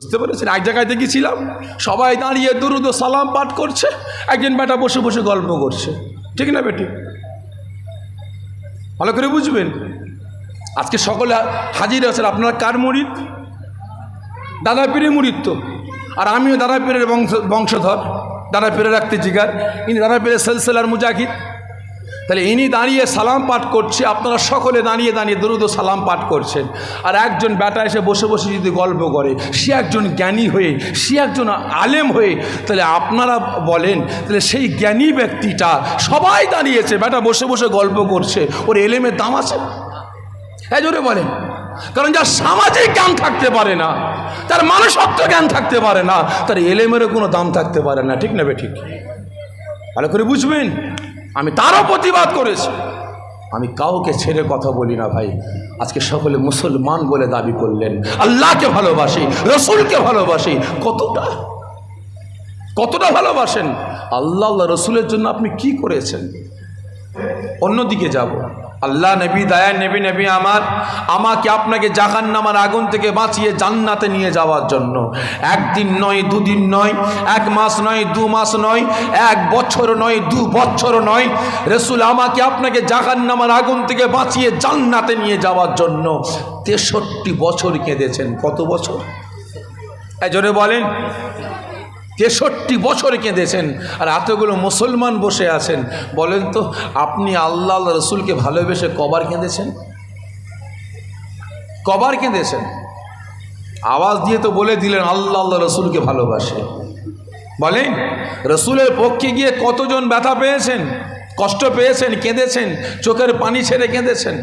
বুঝতে পেরেছেন? এক জায়গায় দেখেছিলাম, সবাই দাঁড়িয়ে দুরুদ সালাম পাঠ করছে, একজন বেটা বসে বসে গল্প করছে। ঠিক না বেটি? ভালো করে বুঝবেন? আজকে সকলে হাজির আছেন, আপনার কার মুরিদ? দাদা পীরের মুরিদ তো। আর আমিও দাদা পীরের বংশ বংশধর, দাদা পীরে রাখতে জিগার। ইনি দাদা পীরের সেলসেলার মুজাহিদ। তাহলে ইনি দাঁড়িয়ে সালাম পাঠ করছে, আপনারা সকলে দাঁড়িয়ে দাঁড়িয়ে দরুদ ও সালাম পাঠ করছেন। আর একজন বেটা এসে বসে বসে যদি গল্প করে, সে একজন জ্ঞানী হয়ে, সে একজন আলেম হয়ে, তাহলে আপনারা বলেন, তাহলে সেই জ্ঞানী ব্যক্তিটা সবাই দাঁড়িয়েছে বেটা বসে বসে গল্প করছে, ওর এলেমের দাম আছে? হ্যাঁ জোরে বলেন। কারণ যার সামাজিক জ্ঞান থাকতে পারে না, তার মানুষত্ব জ্ঞান থাকতে পারে না, তার এলেমেরও কোনো দাম থাকতে পারে না, ঠিক না বে ঠিক? ভালো করে বুঝবেন? আমি তারও প্রতিবাদ করেছি। আমি কাউকে ছেড়ে কথা বলি না ভাই। আজকে সকলে মুসলমান বলে দাবি করলেন। আল্লাহকে ভালোবাসি, রসুলকে ভালোবাসি। কতটা? কতটা ভালোবাসেন? আল্লাহ আল্লাহ রসুলের জন্য আপনি কি করেছেন? অন্যদিকে যাব। আল্লাহ নবী, দয়া নবী নবী আমার, আমাকে আপনাকে জাহান নামার আগুন থেকে বাঁচিয়ে জান্নাতে নিয়ে যাওয়ার জন্য। একদিন নয়, দুদিন নয়, এক মাস নয়, দু মাস নয়, এক বছর নয়, দু বছর নয়, রসুল আমাকে আপনাকে জাহান নামার আগুন থেকে বাঁচিয়ে জান্নাতে নিয়ে যাওয়ার জন্য তেষট্টি বছর কেঁদেছেন। কত বছর? জোরে বলেন। তেষট্টি বছর কেঁদেছেন, আর এতগুলো মুসলমান বসে আছেন। বলেন তো, আপনি আল্লাহ আল্লাহ রসুলকে ভালোবেসে কবার কেঁদেছেন? কবার কেঁদেছেন? আওয়াজ দিয়ে তো বলে দিলেন, আল্লাহ আল্লাহ রসুলকে ভালোবাসে। বলেন, রসুলের পক্ষে গিয়ে কতজন ব্যথা পেয়েছেন, কষ্ট পেয়েছেন, কেঁদেছেন, চোখের পানি ছেড়ে কেঁদেছেন?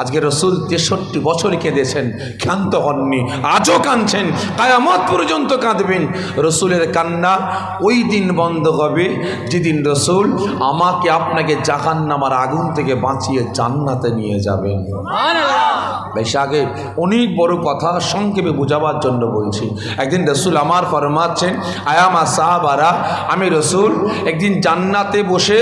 আজকে রসুল তেষট্টি বছর কেঁদেছেন ক্ষান্ত হননি আজও কাঁদছেন কায়ামত পর্যন্ত কাঁদবেন। রসুলের কান্না ওই দিন বন্ধ হবে যেদিন রসুল আমাকে আপনাকে জাহান নামার আগুন থেকে বাঁচিয়ে জান্নাতে নিয়ে যাবেন। বেশ আগে অনেক বড় কথা সংক্ষেপে বোঝাবার জন্য বলছি। একদিন রসুল আমার ফরমাচ্ছেন আয়ামা সাহাবারা আমি রসুল একদিন জান্নাতে বসে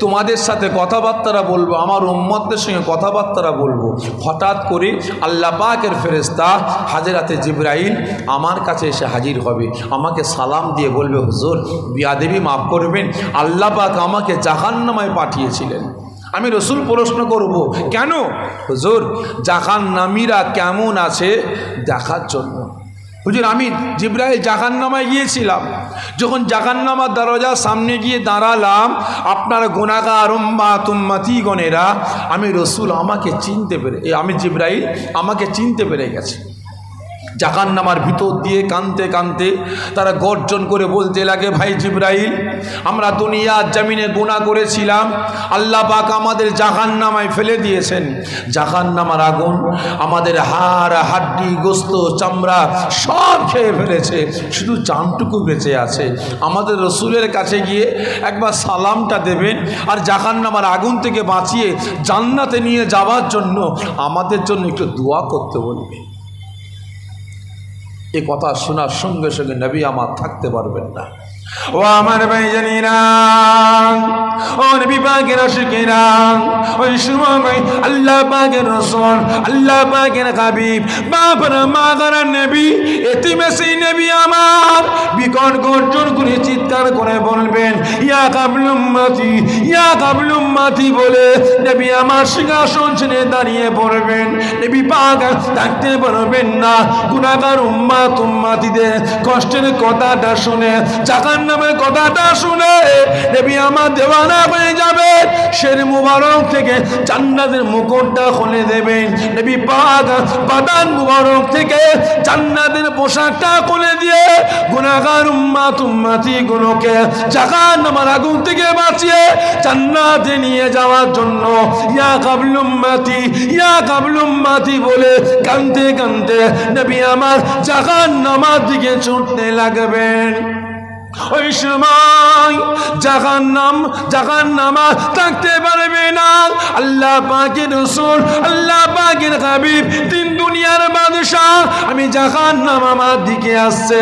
তোমাদের সাথে কথাবার্তারা বলব, আমার উম্মতদের সঙ্গে কথাবার্তারা বলব। হঠাৎ করে আল্লাহ পাকের ফেরেস্তা হাজরাতে জিব্রাইল আমার কাছে এসে হাজির হবে, আমাকে সালাম দিয়ে বলবে, হুজুর, বিয়াদেবী মাফ করবেন, আল্লাহ পাক আমাকে জাহান্নামায় পাঠিয়েছিলেন। আমি রসুল প্রশ্ন করব, কেন? হুজুর জাহান নামীরা কেমন আছে দেখার জন্য। হুজুর, আমি জিব্রাইল জাহান্নামায় গিয়েছিলাম। যখন জাহান্নামার দরজার সামনে গিয়ে দাঁড়ালাম, আপনার গোনাগার উম্মা তুম্মাতি গণেরা আমি রসুল আমাকে চিনতে পেরে আমি জিব্রাইল আমাকে চিনতে পেরে গেছে। জাকান নামার ভিতর দিয়ে কানতে কানতে তারা গর্জন করে বলতে লাগে, ভাই জিব্রাইল, আমরা দুনিয়ার জামিনে গুণা করেছিলাম, আল্লাহ পাক আমাদের জাহান নামায় ফেলে দিয়েছেন। জাহান নামার আগুন আমাদের হাড়, হাড্ডি, গোস্ত, চামড়া সব খেয়ে ফেলেছে, শুধু জানটুকু বেঁচে আছে। আমাদের রসুলের কাছে গিয়ে একবার সালামটা দেবেন আর জাহান নামার আগুন থেকে বাঁচিয়ে জান্নাতে নিয়ে যাওয়ার জন্য আমাদের জন্য একটু দোয়া করতে বলবে এ কথা শোনার সঙ্গে সঙ্গে নবী আমার থাকতে পারবেন না। ও আমার ভাই ওই সময় আল্লাহ পাকের আল্লাহ পাকের আমার। বিকট গর্জন করে চিৎকার করে বলবেন, ইয়া কাবলুম্মাতি ইয়া বলে নবী আমার সিংহাসন ছেড়ে দাঁড়িয়ে পড়বেন নবী পাক থাকতে পারবেন না গুণাগার উম্মা তুম্মাতিদের কষ্টের কথাটা শুনে জাকার নামের কথাটা শুনে নবী আমার দেওয়ানা হয়ে যাবে। শের মুবারক থেকে জান্নাতের মুকুটটা খুলে দেবেন। নবী পাক বাদান মুবারক থেকে জান্নাতের পোশাকটা খুলে দিয়ে গুনাহগার উম্মাত উম্মাতি গুলোকে নামার আগুন থেকে বাঁচিয়ে জান্নাতে নিয়ে যাওয়ার জন্য ইয়া কাবলুম্মাতি ইয়া কাবলুম্মাতি বলে কানতে কানতে নবী আমার নামার দিকে ছুটতে লাগবেন। ওই সময় নাম নামা থাকতে পারবে না। আল্লাহ পাকের রসুল, আল্লাহ পাকের হাবিব, তিন দুনিয়ার বাদশাহ। আমি নাম আমার দিকে আসছে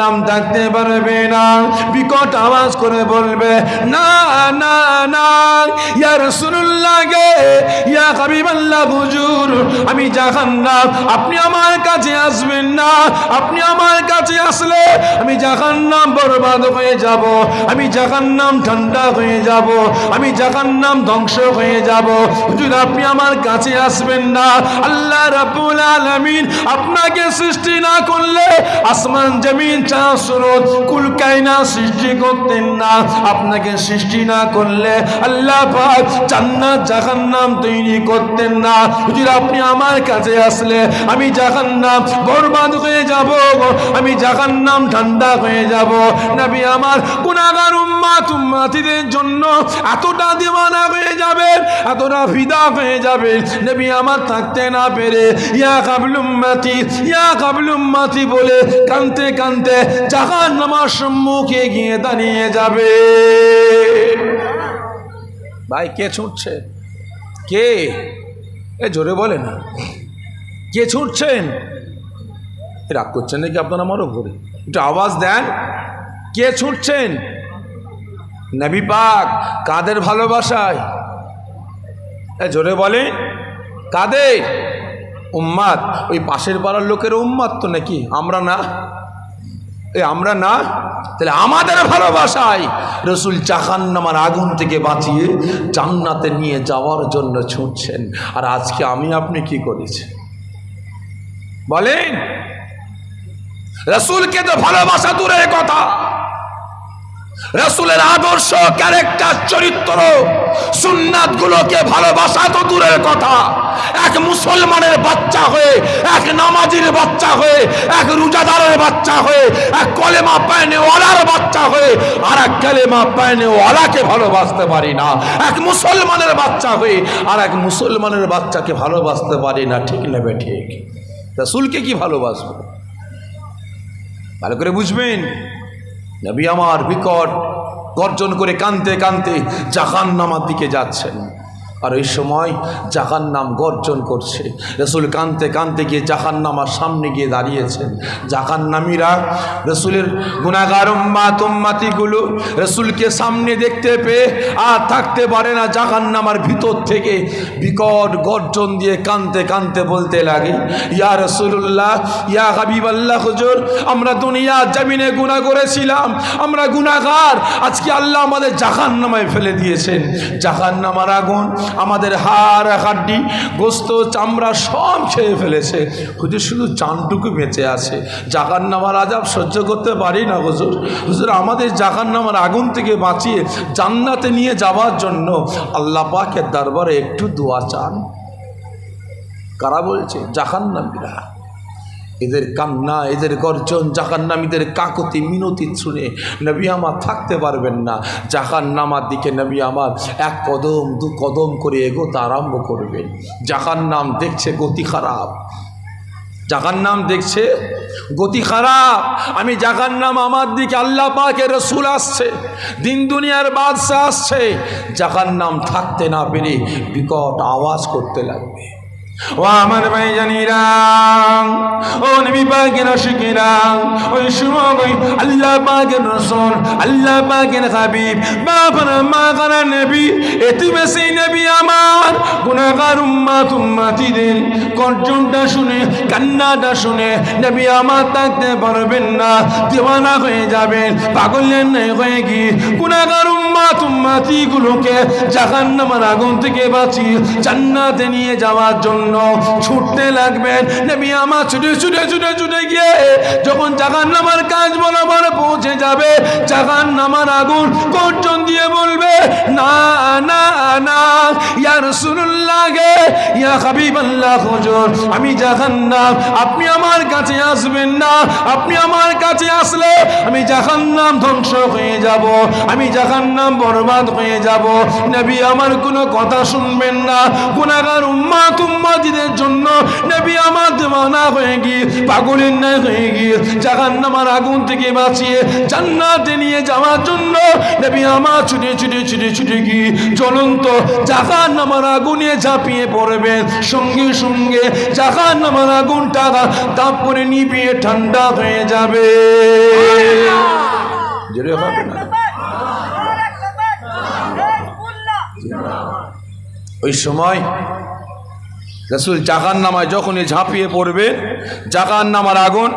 নাম থাকতে পারবে না। বিকট আওয়াজ করে বলবে, না না না, ইয়া রাসূলুল্লাহ গে, ইয়া হাবিবাল্লাহ হুজুর, আমি জাহান নাম আপনি আমার কাছে আসবেন না, আপনি আমার কাছে আসলে আমি জাহান নাম বরবাদ হয়ে যাব, আমি জাহান নাম ঠান্ডা হয়ে যাব, আমি জাহান নাম ধ্বংস হয়ে যাব। হুজুর, আপনি আমার কাছে আসবেন না। আল্লাহ রাব্বুল আলামিন আপনাকে সৃষ্টি না করলে আসমান, জমিন চা সুরত, কুল কায়না সৃষ্টি করতেন না। আপনাকে সৃষ্টি না করলে আল্লাহ পাক জান্নাত, জাহান্নাম তৈরি করতেন না। হুজুর, আপনি আমার কাছে আসলে আমি জাহান্নাম বরবাদ হয়ে যাব। আমি জাহান্নাম ঠান্ডা হয়ে যাব। নবী আমার গুনাহগার উম্মাত উম্মাতিদের জন্য এতটা দিওয়ানা হয়ে যাবেন, এতটা ফিদা হয়ে যাবেন। নবী আমার থাকতে না পেরে ইয়া কাবলুম্মাতি ইয়া কাবলুম্মাতি বলে কানতে কানতে জাহান নামার সম্মুখে গিয়ে দাঁড়িয়ে যাবে। ভাই, কে ছুটছে? কে? এ জোরে বলে না। কে ছুটছেন? রাগ করছেন নাকি আপনার আমার উপরে একটু আওয়াজ দেন। কে ছুটছেন? নবী পাক, কাদের ভালোবাসায়? জোরে বলে কাদের? উম্মাদ। ওই পাশের পাড়ার লোকের উম্মাদ তো নাকি? আমরা না? এ, আমরা না? তাহলে আমাদের ভালোবাসায় রসুল জাহান্নামার আগুন থেকে বাঁচিয়ে জান্নাতে নিয়ে যাওয়ার জন্য ছুটছেন। আর আজকে আমি আপনি কি করেছি? বলেন। রসুলকে তো ভালোবাসা দূরের কথা। রসুলের আদর্শ ক্যারেক্টার চরিত্র সুন্নাত গুলোকে ভালোবাসা তো দূরের কথা। এক মুসলমানের বাচ্চা হয়ে, এক নামাজির বাচ্চা হয়ে, এক রোজাদারের বাচ্চা হয়ে, এক কলেমা পায়নে ওয়ালার বাচ্চা হয়ে, আর এক কালেমা পায়নে ওয়ালাকে ভালোবাসতে পারি না। এক মুসলমানের বাচ্চা হয়ে, আর এক মুসলমানের বাচ্চাকে ভালোবাসতে পারি না। ঠিক নেবে ঠিক? রসুলকে কি ভালোবাসবো? ভালো করে বুঝবেন? নবী আমার বিকট গর্জন করে কানতে কানতে জাহান নামার দিকে যাচ্ছেন। আর ওই সময় জাহান নাম গর্জন করছে। রসুল কানতে কানতে গিয়ে জাহান নামার সামনে গিয়ে দাঁড়িয়েছেন। জাহান নামীরা রসুলের গুণাগার মাতিগুলো রসুলকে সামনে দেখতে পেয়ে আর থাকতে পারে না জাহান নামার ভিতর থেকে বিকট গর্জন দিয়ে কানতে কানতে বলতে লাগে, ইয়া রসুল্লাহ ইয়া হাবিব আল্লাহ হুজুর, আমরা দুনিয়া জামিনে গুণা করেছিলাম, আমরা গুণাগার আজকে আল্লাহ আমাদের জাহান নামায় ফেলে দিয়েছেন। জাহান নামার আগুন আমাদের হাড়, হাড্ডি, গোস্ত, চামড়া সব খেয়ে ফেলেছে। হুজুর, শুধু চানটুকু বেঁচে আছে। জাগান নামার আজাব সহ্য করতে পারি না হুজুর। হুজুর, আমাদের জাগান নামার আগুন থেকে বাঁচিয়ে জান্নাতে নিয়ে যাওয়ার জন্য আল্লাহ পাকের দরবারে একটু দোয়া চান। কারা বলছে? জাহান নামীরা এদের কান্না, এদের গর্জন জাহান্নামীদের কাকতি, মিনতি শুনে নবী আমার থাকতে পারবেন না। জাহান নামার দিকে নবী আমার এক কদম, দু কদম করে এগোতে আরম্ভ করবেন জাহান নাম দেখছে গতি খারাপ। জাহান নাম দেখছে গতি খারাপ। আমি জাহান নাম আমার দিকে আল্লাহ পাকে রসুল আসছে, দিন দুনিয়ার বাদশাহ আসছে। জাহান নাম থাকতে না পেরে বিকট আওয়াজ করতে লাগবে। ও আমার ভাই জানিরাম ও ওই সময় আল্লাহ আল্লাহ হাবিব। মা আমার। শুনে, কান্নাটা শুনে আমার পারবেন না, দেওয়ানা হয়ে যাবেন, পাগলের নেই হয়ে গিয়ে। গুনাহগার উম্মাত উম্মাতিগুলোকে জাহান্নামের আগুন থেকে বাঁচিয়ে জান্নাতে নিয়ে যাওয়ার জন্য ছুটতে লাগবেন। নবী আমার ছুটে ছুটে ছুটে ছুটে গিয়ে যখন জাগান নামার কাজ বরাবর পৌঁছে যাবে জাগান নামার আগুন গর্জন দিয়ে বলবে, না না না, ইয়া রাসূলুল্লাহ গে, ইয়া হাবিবাল্লাহ হুজুর, আমি জাহান্নাম, আপনি আমার কাছে আসবেন না, আপনি আমার কাছে আসলে আমি জাগান নাম ধ্বংস হয়ে যাব, আমি জাগান নাম বরবাদ হয়ে যাব। নবী আমার কোনো কথা শুনবেন না, গুনাহগার উম্মাত উম্মাতিদের জন্য নবী আমার দেওয়ানা হয়ে গিয়ে পাগলের নাই হয়ে গিয়ে জাহান্নামার আগুন থেকে বাঁচিয়ে জান্নাতে নিয়ে যাওয়ার জন্য নবী আমার ছুটে ছুটে ছুটে ছুটে গিয়ে জ্বলন্ত জাহান্নামার আগুনে ঝাঁপিয়ে পড়বেন সঙ্গে সঙ্গে জাহান্নামার আগুনটা তাপ করে নিবিয়ে ঠান্ডা হয়ে যাবে। জোরে হবে না? ওই সময় রসুল জাগান নামায় যখনই ঝাঁপিয়ে পড়বে জাগান নামার আগুন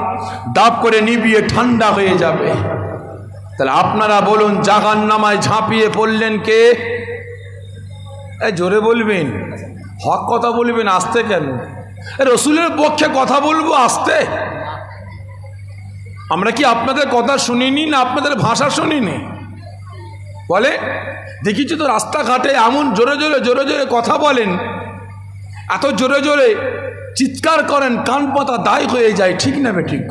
দাপ করে নিবিয়ে ঠান্ডা হয়ে যাবে। তাহলে আপনারা বলুন জাগান নামায় ঝাঁপিয়ে পড়লেন কে? এ জোরে বলবেন। হক কথা বলবেন, আসতে কেন? রসুলের পক্ষে কথা বলব, আসতে। আমরা কি আপনাদের কথা শুনিনি না আপনাদের ভাষা শুনিনি? বলে, দেখিছি তো রাস্তাঘাটে এমন জোরে জোরে জোরে জোরে কথা বলেন। এত জোরে জোরে চিৎকার করেন, কান পাতা দায় হয়ে যায়, ঠিক না ঠিক।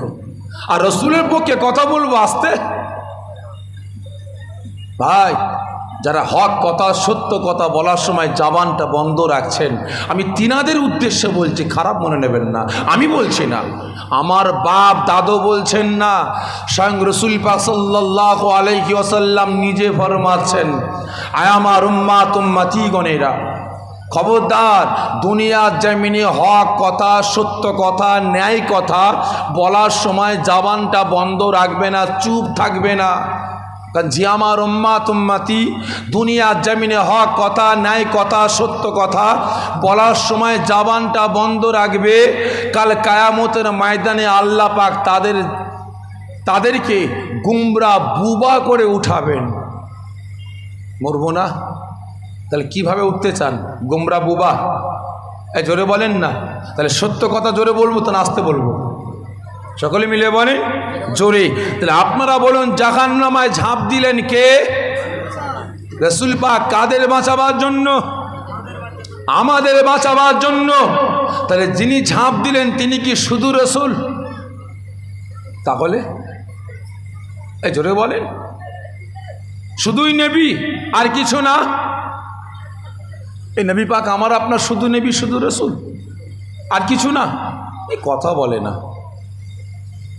আর রসুলের পক্ষে কথা বলব আসতে ভাই, যারা হক কথা, সত্য কথা বলার সময় জাবানটা বন্ধ রাখছেন, আমি তিনাদের উদ্দেশ্যে বলছি, খারাপ মনে নেবেন না আমি বলছি না, আমার বাপ দাদু বলছেন না, স্বয়ং রসুল পাক সাল্লাহ আলহি আসাল্লাম নিজে ফরমাচ্ছেন, আয় আমার উম্মা তুম্মাতি গণেরা খবরদার, দুনিয়ার জমিনে হক কথা, সত্য কথা, ন্যায় কথা বলার সময় জাবানটা বন্ধ রাখবে না, চুপ থাকবে না। কারণ জি আমার উম্মা তুম্মাতি, দুনিয়ার জমিনে হক কথা, ন্যায় কথা, সত্য কথা বলার সময় জাবানটা বন্ধ রাখবে। কাল কায়ামতের ময়দানে আল্লাহ পাক তাদের, তাদেরকে গুমরা বুবা করে উঠাবেন। মরবো না? তাহলে কীভাবে উঠতে চান? গুমরা বুবা। এ জোরে বলেন না। তাহলে সত্য কথা জোরে বলব, তো নাচতে বলব। সকলে মিলে বলে জোরে। তাহলে আপনারা বলুন জাহান নামায় ঝাঁপ দিলেন কে? রসুল পাক কাদের বাঁচাবার জন্য? আমাদের বাঁচাবার জন্য। তাহলে যিনি ঝাঁপ দিলেন, তিনি কি শুধু রসুল? তাহলে? এই জোরে বলেন। শুধুই নেবি, আর কিছু না। এই নবী পাক আমার, আপনার শুধু নেবি, শুধু রসুল। আর কিছু না, এই কথা বলে না।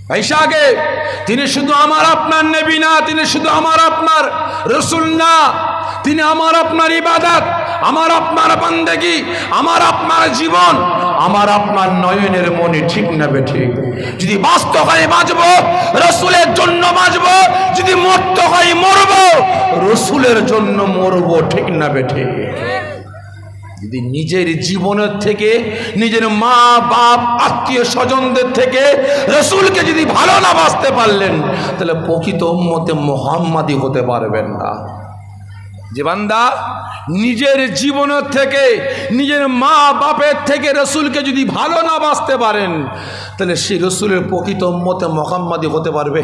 ভাইসাগে তিনি শুধু আমার, আপনার নেবি না, তিনি শুধু আমার, আপনার রসুল না। তিনি আমার, আপনার ইবাদত, আমার, আপনার বান্দেগি, আমার, আপনার জীবন, আমার, আপনার নয়নের মনে ঠিক না ঠিক যদি বাস্তব হয় বাঁচব, রসুলের জন্য বাঁচব, যদি মরতে হয় মরব, রসুলের জন্য মরব ঠিক না বেঠে। যদি নিজের জীবনের থেকে, নিজের মা, বাপ, আত্মীয় স্বজনদের থেকে রসুলকে যদি ভালো না বাঁচতে পারলেন, তাহলে প্রকৃত মতে মোহাম্মাদি হতে পারবেন না। যে বান্দা নিজের জীবনের থেকে, নিজের মা, বাপের থেকে রসুলকে যদি ভালো না বাঁচতে পারেন, তাহলে সেই রসুলের প্রকৃত মতে মোহাম্মাদি হতে পারবে।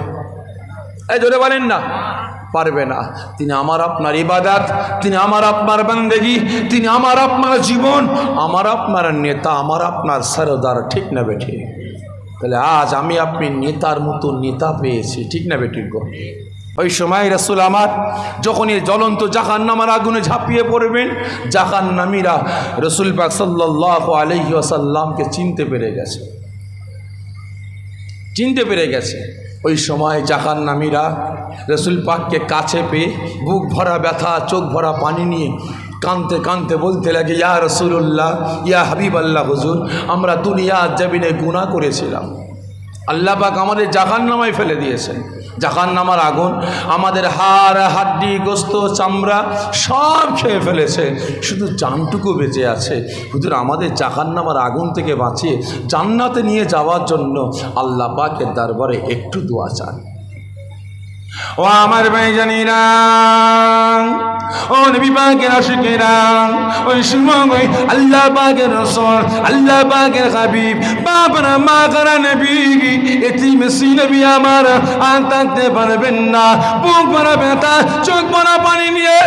এই জোরে বলেন না। পারবে না। তিনি আমার আপনার ইবাদাত, তিনি আমার আপনার বান্দেগি, তিনি আমার আপনার জীবন, আমার আপনার নেতা, আমার আপনার সরদার, ঠিক না বেঠে? তাহলে আজ আমি আপনি নেতার মতো নেতা পেয়েছি, ঠিক না বেঠিক ওই সময় রসুল আমার যখন এই জ্বলন্ত জাহান নামার আগুনে ঝাঁপিয়ে পড়বেন জাহান নামীরা রসুল পাক সাল্লাহ আলহি আসাল্লামকে চিনতে পেরে গেছে। চিনতে পেরে গেছে। ওই সময় জাহান নামীরা রসুল পাককে কাছে পেয়ে বুক ভরা ব্যথা, চোখ ভরা পানি নিয়ে কানতে কানতে বলতে লাগে, ইয়া রসুল্লাহ ইয়া হাবিব আল্লাহ হুজুর, আমরা দুনিয়া জাবিনে গুণা করেছিলাম। আল্লাহ পাক আমাদের জাহান নামায় ফেলে দিয়েছেন। জাহান নামার আগুন আমাদের হাড়, হাড্ডি, গোস্ত, চামড়া সব খেয়ে ফেলেছে। শুধু জানটুকু বেঁচে আছে। হুজুর, আমাদের জাহান নামার আগুন থেকে বাঁচিয়ে জান্নাতে নিয়ে যাওয়ার জন্য আল্লাহ পাকের দরবারে একটু দোয়া চান। ও আমার ভাই জানিরা ও নবী পাকের আশিকেরা ওই সময় ওই আল্লাহ পাকের রসুল, আল্লাহ পাকের হাবিব, বাপরা মা করা নবী এটি মেসি নবী আমার, আর থাকতে পারবেন না। বুক ভরা ব্যথা, চোখ ভরা পানি নিয়ে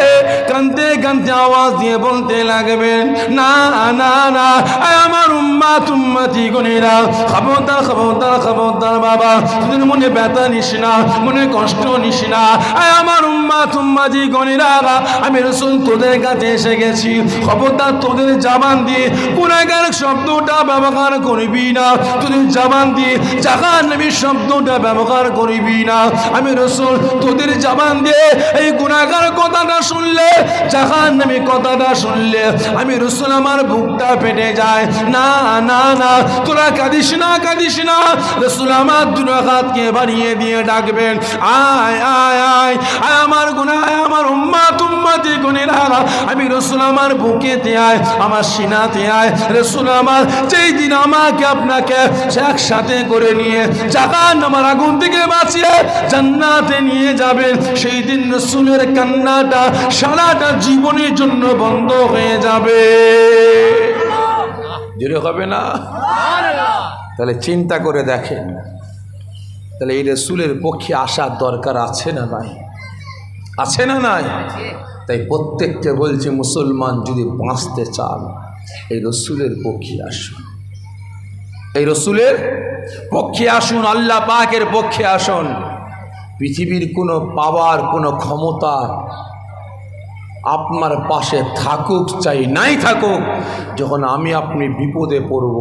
কানতে কানতে আওয়াজ দিয়ে বলতে লাগবেন, না না না আমার উম্মা তুম্মাতি গনেরা খবরদার খবরদার খবরদার বাবা, তোদের মনে ব্যথা নিস না, মনে কষ্ট নিস না। আমার উম্মা তুম্মাজি গনিরা আমি রসুল তোদের কাছে এসে গেছি। খবরদার তোদের জাবান দিয়ে গুণাগার শব্দটা ব্যবহার করবি না। তোদের জাবান দিয়ে জাগান নবী শব্দটা ব্যবহার করবি না। আমি রসুল তোদের জাবান দিয়ে এই গুণাগার কথাটা শুনলে জাগান নবী কথাটা শুনলে, আমি রসুল আমার বুকটা ফেটে যায়। না না না, তোরা কাঁদিস না কাঁদিস না। রসুল আমার দুরাঘাতকে বাড়িয়ে দিয়ে ডাকবেন। আয় আয় আয় আয় আমার গুনায় আমার উম্মা তুম্মাতি গুণের হারা আমি রসুল আমার বুকেতে আয় আমার সিনাতে আয় রসুল আমার যেই দিন আমাকে আপনাকে একসাথে করে নিয়ে জাগান আমার আগুন থেকে বাঁচিয়ে জান্নাতে নিয়ে যাবেন সেই দিন রসুলের কান্নাটা সারাটা জীবনের জন্য বন্ধ হয়ে যাবে। জোরে হবে না? তাহলে চিন্তা করে দেখেন। তাহলে এই রসুলের পক্ষে আসার দরকার আছে না নাই? আছে না নাই? তাই প্রত্যেককে বলছে, মুসলমান যদি বাঁচতে চান, এই রসুলের পক্ষে আসুন। এই রসুলের পক্ষে আসুন, আল্লাহ পাকের পক্ষে আসুন। পৃথিবীর কোনো পাওয়ার, কোনো ক্ষমতা আপনার পাশে থাকুক, চাই নাই থাকুক, যখন আমি আপনি বিপদে পড়ব,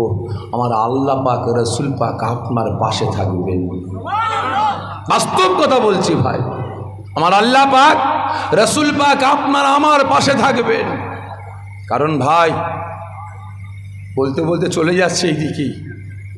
আমার আল্লাহ পাক, রসুল পাক আপনার পাশে থাকবেন। বাস্তব কথা বলছি ভাই, আমার আল্লাহ পাক, রসুল পাক আপনার আমার পাশে থাকবেন। কারণ ভাই, বলতে বলতে চলে যাচ্ছে এই এইদিকেই